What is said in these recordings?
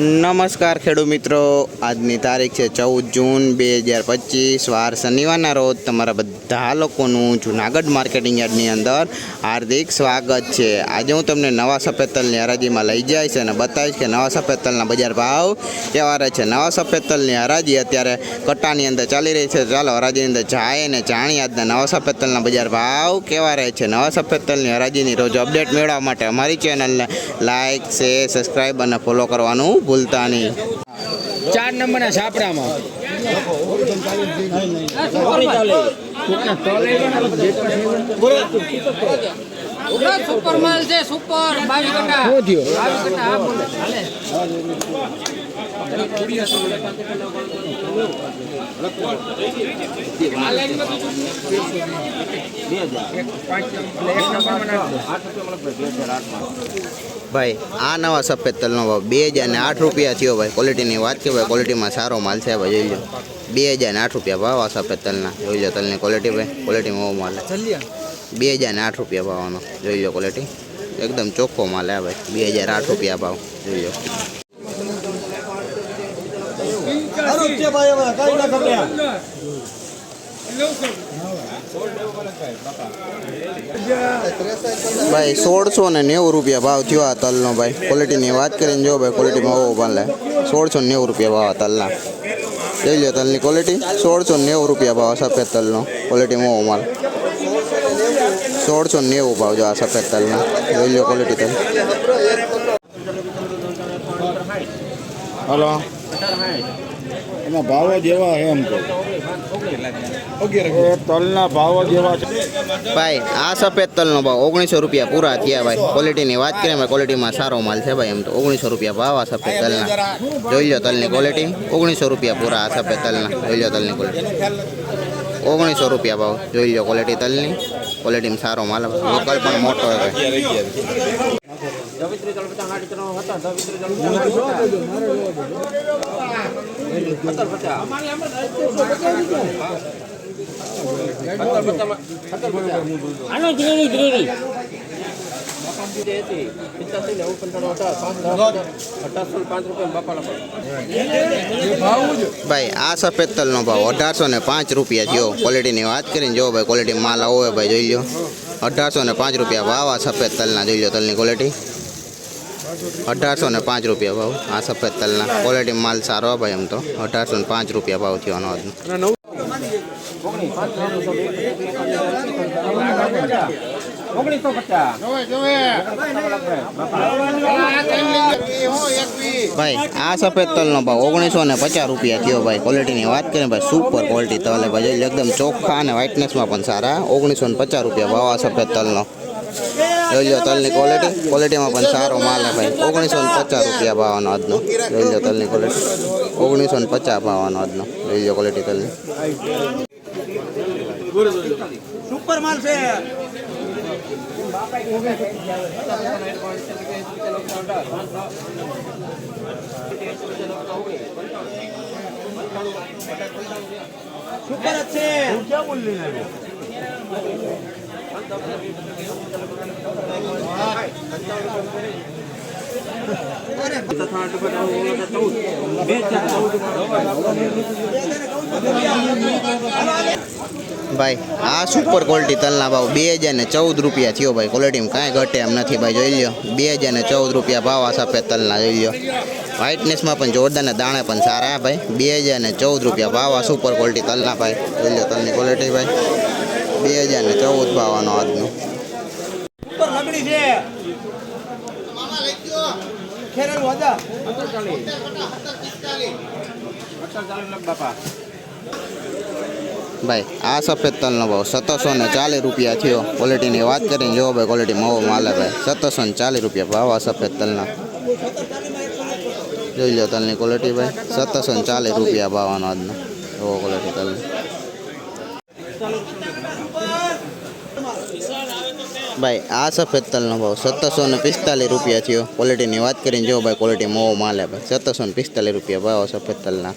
Mm. નમસ્કાર ખેડૂત મિત્રો. આજની તારીખ છે ચૌદ જૂન બે હજાર પચીસ. વાર શનિવારના રોજ તમારા બધા લોકોનું જુનાગઢ માર્કેટિંગ યાર્ડની અંદર હાર્દિક સ્વાગત છે. આજે હું તમને નવા સફેદ તલની હરાજીમાં લઈ જઈશ અને બતાવીશ કે નવા સફેદ બજાર ભાવ કેવા રહે છે. નવા સફેદ તલની હરાજી અત્યારે કટ્ટાની અંદર ચાલી રહી છે. ચાલો હરાજીની અંદર જાય અને જાણીએ આજના નવા સફેદ બજાર ભાવ કેવા રહે છે. નવા સફેદ તલની હરાજીની રોજ અપડેટ મેળવવા માટે અમારી ચેનલને લાઇક શેર સબસ્ક્રાઈબ અને ફોલો કરવાનું ભૂલતા નહીં ચાર નંબરના છાપરામાં. સુપર માલ છે સુપર બાવીસ ટકા બાવીસ હાલે ભાઈ, આ નવા સફેદ તલનો ભાવ બે હજાર ને આઠ રૂપિયા થયો ભાઈ. ક્વોલિટીની વાત કે ભાઈ ક્વોલિટીમાં સારો માલ છે ભાઈ, જોઈ લો. બે હજાર ને આઠ રૂપિયા ભાવ આ સફેદ તલના, જોઈ લો તલની ક્વોલિટી ભાઈ. ક્વોલિટીમાં બહુ માલ બે હજાર ને આઠ રૂપિયા ભાવનો, જોઈ લો ક્વોલિટી એકદમ ચોખ્ખો માલ હે ભાઈ. બે હજાર આઠ રૂપિયા ભાવ, જોઈ લો. ભાઈ સોળસો ને નેવું રૂપિયા ભાવ થયો આ તલનો ભાઈ ક્વોલિટીની વાત કરીને જો ભાઈ ક્વોલિટીમાં બહુ માલ છે સોળસો ને નેવું રૂપિયા ભાવ આ તલના. જોઈ લો તલની ક્વોલિટી સોળસો ને નેવું રૂપિયા ભાવ સફેદ તલનો. ક્વોલિટીમાં બહુ માલ. સોળસો ને નેવું ભાવ જો આ સફેદ તલના. જોઈ લો ક્વોલિટી તલ. હલો એમાં ભાવ જ એવા એમ તો એ તલના ભાવો જેવા છે. ભાઈ આ સફેદ તલનો ભાવ ઓગણીસો રૂપિયા પૂરા થયા ભાઈ. ક્વોલિટીની વાત કરીએ ક્વોલિટીમાં સારો માલ છે ભાઈ એમ તો. ઓગણીસો રૂપિયા ભાવ આ સફેદ તલના. જોઈ લો તલની ક્વોલિટી ઓગણીસો રૂપિયા પૂરા આ સફેદ તલના. જોઈ લો તલની ક્વોલિટી ઓગણીસો રૂપિયા ભાવ. જોઈ લો ક્વોલિટી તલની. ક્વોલિટીમાં સારો માલ લોકલ પણ મોટો હોય ભાઈ. ભાઈ, આ સફેદ તલનો ભાવ અઢારસો ને પાંચ રૂપિયા થયો. ક્વોલિટીની વાત કરીને જો ભાઈ ક્વોલિટી માલ આવો ભાઈ, જોઈ લો અઢારસો ને પાંચ રૂપિયા ભાવ આ સફેદ તલના જોઈ લો તલની ક્વોલિટી અઢારસો ને પાંચ રૂપિયા ભાવ. આ સફેદ તલના. ક્વોલિટી માલ સારો ભાઈ એમ તો. અઢારસો ને પાંચ રૂપિયા ભાવ થયો આજનો. ભાઈ, આ સફેદ તલનો ભાવ ઓગણીસો ને પચાસ રૂપિયા થયો ભાઈ. ક્વોલિટીની વાત કરીએ ભાઈ સુપર ક્વોલિટી તલ ભાઈ. એકદમ ચોખ્ખા અને વ્હાઇટનેસમાં પણ સારા. ઓગણીસો ને પચાસ રૂપિયા ભાવ આ સફેદ તલનો. જોઈ લો, તલની ક્વોલિટી ક્વોલિટીમાં પણ સારો માલ હે ભાઈ. ઓગણીસો ને પચાસ રૂપિયા ભાવનો આજનો. જોઈ લો તલની ક્વોલિટી ઓગણીસો ને પચાસ ભાવનો આજનો. જોઈ લો ક્વોલિટી તલની. ભાઈ, આ સુપર ક્વોલિટી તલના ભાવ બે હજાર ને ચૌદ રૂપિયા થયો ભાઈ. ક્વોલિટીમાં કાંઈ ઘટે એમ નથી ભાઈ, જોઈ લ્યો. બે હજાર ને ચૌદ રૂપિયા ભાવ આ સફેદ તલના, જોઈ લ્યો. વ્હાઇટનેસમાં પણ જોરદાર ને દાણે પણ સારા, ભાઈ. બે હજાર ને ચૌદ રૂપિયા ભાવ આ સુપર ક્વોલિટી તલના, ભાઈ. જોઈ લ્યો તલની ક્વોલિટી ભાઈ. બે હજાર ને ચૌદ ભાવવાનો આજનો. ભાઈ આ સફેદ તલનો ભાવ સત્તરસો ને ચાલીસ રૂપિયા થયો. ક્વોલિટીની વાત કરીને જો ભાઈ ક્વોલિટી મવો માલે ભાઈ સત્તરસો ને ચાલીસ રૂપિયા ભાવ આ સફેદ તલના. જોઈ લો તલની ક્વોલિટી ભાઈ સત્તરસો ને ચાલીસ રૂપિયા ભાવ આનો આજનો. એવો ક્વોલિટી તલની. ભાઈ, આ સફેદ તલનો ભાવ સત્તરસો ને પિસ્તાલીસ રૂપિયા થયો. ક્વોલિટીની વાત કરીને જો ભાઈ ક્વોલિટી મોવો માલે ભાઈ. સત્તરસો ને પિસ્તાલીસ રૂપિયા ભાવ સફેદ તલના.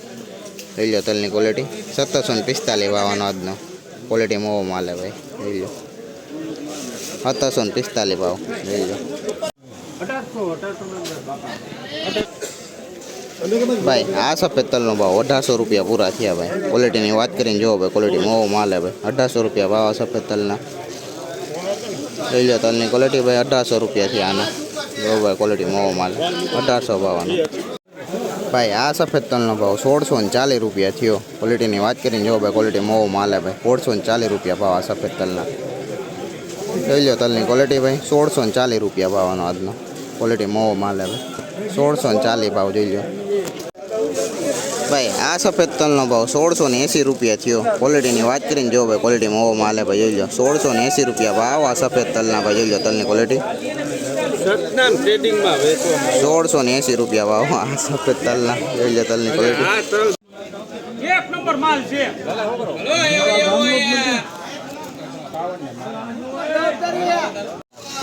જોઈ લો તલની ક્વોલિટી સત્તરસો ને પિસ્તાલીસ ભાવનો આજનો. ક્વોલિટી મોવો માલે ભાઈ. જોઈ લો. સત્તરસો ને પિસ્તાલીસ ભાવ. જોઈ લો. ભાઈ, આ સફેદ તલનો ભાવ અઢારસો રૂપિયા પૂરા થયા ભાઈ. ક્વોલિટીની વાત કરીને જુઓ ભાઈ ક્વોલિટી મોવો માલ હે ભાઈ. અઢારસો રૂપિયા ભાવ સફેદ તલના લઈ લો તલની ક્વોલિટી ભાઈ, અઢારસો રૂપિયા થયા આના. જો ભાઈ ક્વોલિટી મોવો માલ અઢારસો ભાવનો. ભાઈ, આ સફેદ તલનો ભાવ સોળસો ને ચાલીસ રૂપિયા થયો. ક્વોલિટીની વાત કરીને જો ભાઈ ક્વોલિટી મોવો માલ ભાઈ. સોળસો ને ચાલીસ રૂપિયા ભાવ આ સફેદ તલના લઈ લો તલની ક્વોલિટી ભાઈ, સોળસો ને ચાલીસ રૂપિયા ભાવનો આજનો. ક્વોલિટી મોવો માલ ભાઈ. સોળસો ને ચાલીસ ભાવ જોઈ લો. ભાઈ આ સફેદ તલનો ભાવ સોળસો ને એંસી રૂપિયા થયો. ક્વોલિટીની વાત કરીને જો ભાઈ ક્વોલિટી મોવો માલ ભાઈ જોઈ લો. સોળસો ને એંસી રૂપિયા ભાવ આ સફેદ તલના ભાઈ જોઈ લો તલની ક્વોલિટી સતનામ ટ્રેડિંગમાં વેચવામાં સોળસો ને એંસી રૂપિયા ભાવ આ સફેદ તલના જોઈ લો તલની ક્વોલિટી આ તલ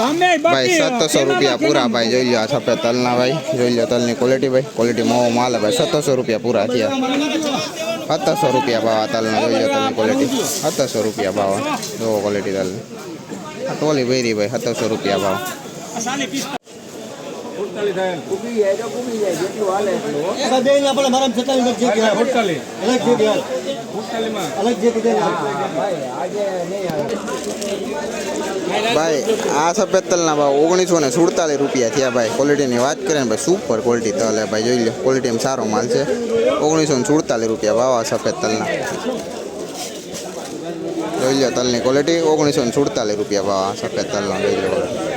ભાઈ સત્તરસો રૂપિયા પૂરા ભાઈ જોઈ લો આ સફેદ તલના ભાઈ જોઈ લો તલની ક્વોલિટી ભાઈ ક્વોલિટી મોવો માલ ભાઈ સત્તરસો રૂપિયા પૂરા થયા. સત્તરસો રૂપિયા ભાવ આ તલના જોઈ લો તલની ક્વોલિટી સત્તરસો રૂપિયા ભાવ જોવો ક્વોલિટી તલની. ટોલી ભરી ભાઈ સત્તરસો રૂપિયા ભાવ. ભાઈ આ સફેદ તલના ભાવ ઓગણીસો ને સુડતાલીસ રૂપિયા થયા ભાઈ ક્વોલિટીની વાત કરીએ ને ભાઈ સુપર ક્વોલિટી તલ હે ભાઈ જોઈ લો ક્વોલિટીમાં સારો માલ છે ઓગણીસો ને સુડતાલીસ રૂપિયા ભાવ આ સફેદ તલના જોઈ લો તલની ક્વોલિટી ઓગણીસો ને સુડતાલીસ રૂપિયા ભાવ આ સફેદ તલનો જોઈ લો